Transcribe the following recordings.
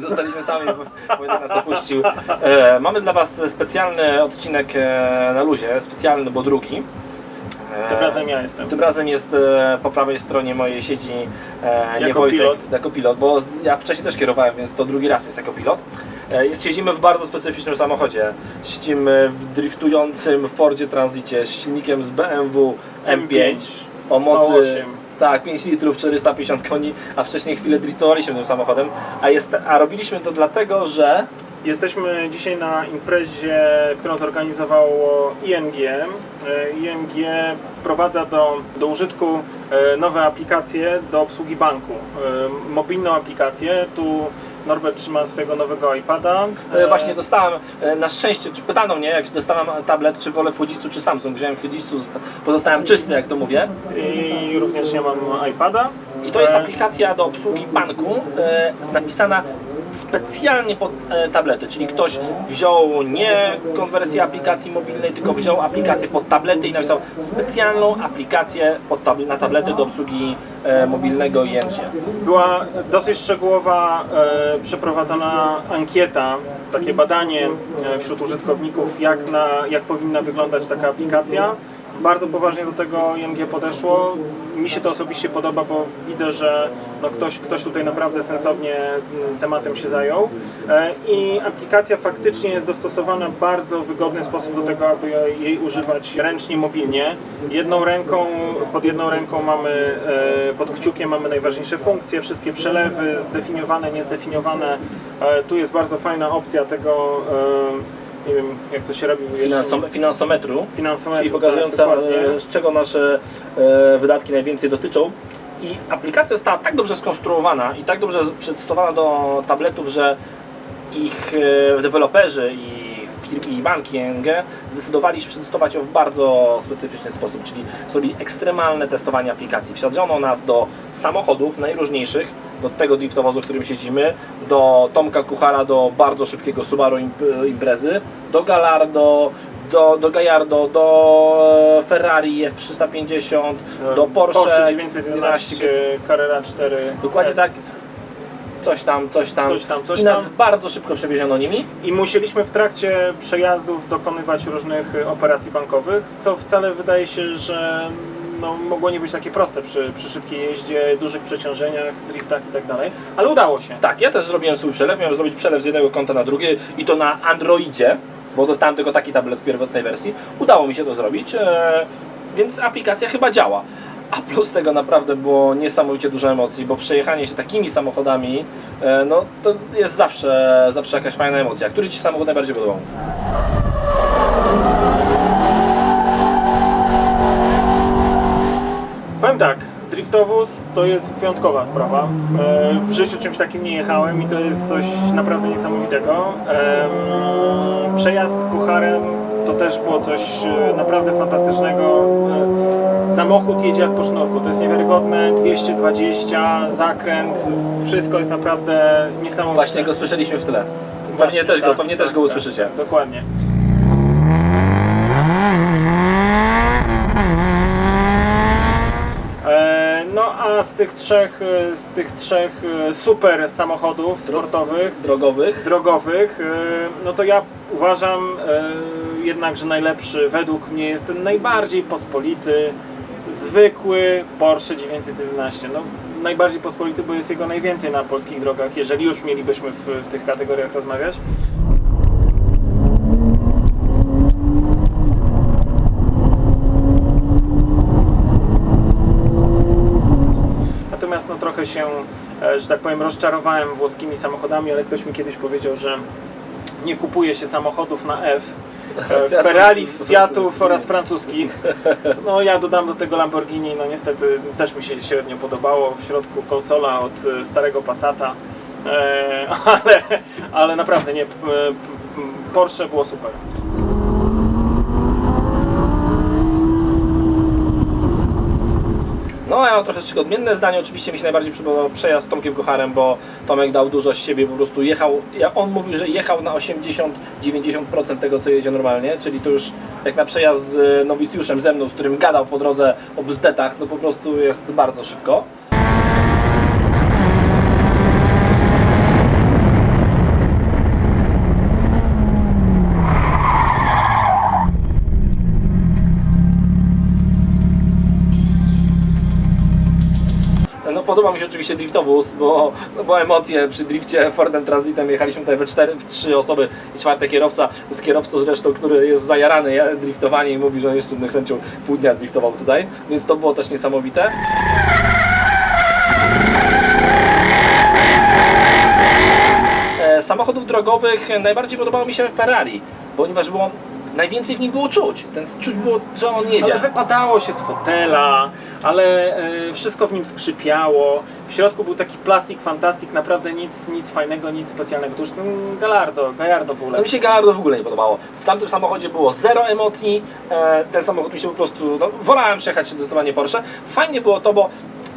zostaliśmy sami, bo Wojtek nas opuścił. E, mamy dla Was specjalny odcinek e, na luzie, specjalny, bo drugi. E, Tym razem ja jestem. Tym razem jest e, po prawej stronie mojej siedzi e, nie Jako Wojtek, pilot. jako pilot, bo z, ja wcześniej też kierowałem, więc to drugi raz jest jako pilot. E, jest, siedzimy w bardzo specyficznym samochodzie. Siedzimy w driftującym Fordzie Transicie z silnikiem z BMW M5 o mocy V8. Tak, 5 litrów, 450 koni, a wcześniej chwilę driftowaliśmy tym samochodem, a, jest, a robiliśmy to dlatego, że Jesteśmy dzisiaj na imprezie, którą zorganizowało ING. E, ING wprowadza do, do użytku e, nowe aplikacje do obsługi banku. E, Mobilną aplikację. Tu Norbert trzyma swojego nowego iPada. E, Właśnie dostałem, e, na szczęście, pytano mnie, jak dostałem tablet, czy wolę Fujitsu, czy Samsung. Wziąłem Fujitsu, zosta- pozostałem czysty, jak to mówię. I również ja mam iPada. I to jest E, aplikacja do obsługi banku, e, napisana specjalnie pod e, tablety, czyli ktoś wziął nie konwersję aplikacji mobilnej, tylko wziął aplikację pod tablety i napisał specjalną aplikację tab- na tablety do obsługi e, mobilnego ING. Była dosyć szczegółowa e, przeprowadzona ankieta, takie badanie e, wśród użytkowników, jak, na, jak powinna wyglądać taka aplikacja. Bardzo poważnie do tego ING podeszło. Mi się to osobiście podoba, bo widzę, że no ktoś, ktoś tutaj naprawdę sensownie mm, tematem się zajął. E, I aplikacja faktycznie jest dostosowana w bardzo wygodny sposób do tego, aby jej używać ręcznie, mobilnie. Jedną ręką, pod jedną ręką mamy, e, pod kciukiem mamy najważniejsze funkcje, wszystkie przelewy zdefiniowane, niezdefiniowane. E, Tu jest bardzo fajna opcja tego, nie wiem jak to się robi, jeszcze- Finansom- finansometru, finansometru. czyli pokazująca tak, dokładnie. e, z czego nasze e, wydatki najwięcej dotyczą. I aplikacja została tak dobrze skonstruowana i tak dobrze przedstawiona do tabletów, że ich e, deweloperzy i firmy i banki ING zdecydowali się przetestować ją w bardzo specyficzny sposób, czyli zrobili ekstremalne testowanie aplikacji. Wsadzono nas do samochodów najróżniejszych, do tego driftowozu, w którym siedzimy, do Tomka Kuchara, do bardzo szybkiego Subaru Imp- Imprezy, do Gallardo, do, do Gallardo, do e, Ferrari F350, do Porsche, Porsche 911 Carrera 4 Dokładnie S. tak. Coś tam, coś tam. Coś tam, coś I nas tam. bardzo szybko przewieziono nimi. I musieliśmy w trakcie przejazdów dokonywać różnych y, operacji bankowych, co wcale wydaje się, że no, mogło nie być takie proste przy, przy szybkiej jeździe, dużych przeciążeniach, driftach i tak dalej, ale udało się. Tak, ja też zrobiłem swój przelew. Miałem zrobić przelew z jednego konta na drugie i to na Androidzie, bo dostałem tylko taki tablet w pierwotnej wersji. Udało mi się to zrobić, e, więc aplikacja chyba działa. A plus tego naprawdę było niesamowicie dużo emocji, bo przejechanie się takimi samochodami, e, no to jest zawsze, zawsze jakaś fajna emocja. Który Ci samochód najbardziej podobał? Powiem tak, driftowóz to jest wyjątkowa sprawa. E, W życiu czymś takim nie jechałem i to jest coś naprawdę niesamowitego. Przejazd z kucharem to też było coś e, naprawdę fantastycznego. Samochód jedzie jak po sznurku, to jest niewiarygodne, 220, zakręt, wszystko jest naprawdę niesamowite. Właśnie go słyszeliśmy w tle. Pewnie Właśnie, też go, tak, pewnie tak, też go tak, usłyszycie. Dokładnie. E, No a z tych trzech, e, z tych trzech e, super samochodów sportowych, Drogowych. drogowych, no to ja uważam jednak, że najlepszy według mnie jest ten najbardziej pospolity, zwykły Porsche 911. No, najbardziej pospolity, bo jest jego najwięcej na polskich drogach, jeżeli już mielibyśmy w, w tych kategoriach rozmawiać. Natomiast no trochę się, e, że tak powiem, rozczarowałem włoskimi samochodami, ale ktoś mi kiedyś powiedział, że nie kupuje się samochodów na F. e. Ferrari, Fiatów oraz francuskich. No ja dodam do tego Lamborghini, no niestety też mi się średnio podobało. W środku konsola od e, starego Passata. E, ale, ale naprawdę nie, Porsche było super. No, ja mam troszeczkę odmienne zdanie. Oczywiście mi się najbardziej podobał przejazd z Tomkiem Kocharem, bo Tomek dał dużo z siebie, po prostu jechał. Ja, on mówił, że jechał na 80-90% tego, co jedzie normalnie, czyli to już jak na przejazd z nowicjuszem ze mną, z którym gadał po drodze o bzdetach, no po prostu jest bardzo szybko. Podoba mi się oczywiście driftowóz, bo, no bo emocje przy drifcie Fordem Transitem jechaliśmy tutaj we cztery, w trzy osoby i czwarty kierowca, z kierowcą zresztą, który jest zajarany ja- driftowaniem i mówi, że jeszcze chęcią pół dnia driftował tutaj, więc to było też niesamowite. E, samochodów drogowych najbardziej podobało mi się Ferrari, ponieważ było najwięcej w nim było czuć. Ten czuć było, że on jedzie. Ale wypadało się z fotela, ale e, wszystko w nim skrzypiało. W środku był taki plastik fantastik, naprawdę nic, nic fajnego, nic specjalnego. To już ten Gallardo, Gallardo był No mi lepszy. się Gallardo w ogóle nie podobało. W tamtym samochodzie było zero emocji. E, ten samochód mi się po prostu. No, wolałem przejechać zdecydowanie Porsche. Fajnie było to, bo.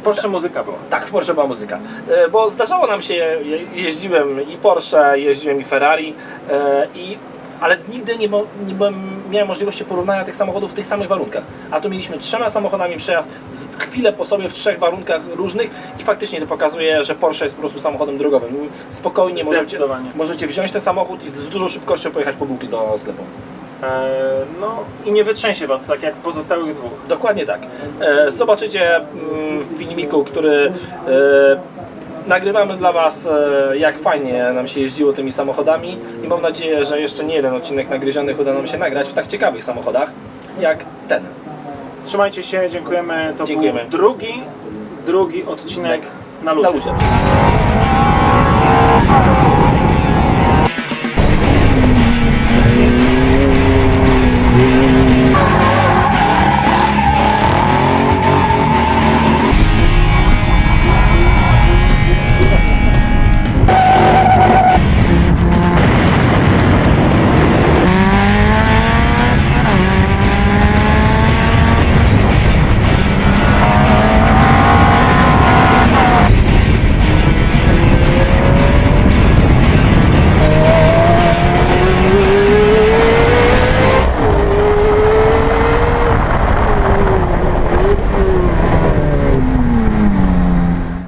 Porsche muzyka była. Tak, w Porsche była muzyka. E, bo zdarzało nam się, je- jeździłem i Porsche, jeździłem i Ferrari, e, i, ale nigdy nie, nie byłem, miałem możliwości porównania tych samochodów w tych samych warunkach. A tu mieliśmy trzema samochodami przejazd z, chwilę po sobie w trzech warunkach różnych i faktycznie to pokazuje, że Porsche jest po prostu samochodem drogowym. Spokojnie możecie, możecie wziąć ten samochód i z dużą szybkością pojechać po bułki do sklepu. E, no i nie wytrzęsie was, tak jak w pozostałych dwóch. Dokładnie tak. E, Zobaczycie mm, w filmiku, który e, nagrywamy dla Was, e, jak fajnie nam się jeździło tymi samochodami i mam nadzieję, że jeszcze nie jeden odcinek nagryzionych uda nam się nagrać w tak ciekawych samochodach jak ten. Trzymajcie się, dziękujemy. To Dziękujemy. był drugi, drugi odcinek na luzie. Na luzie.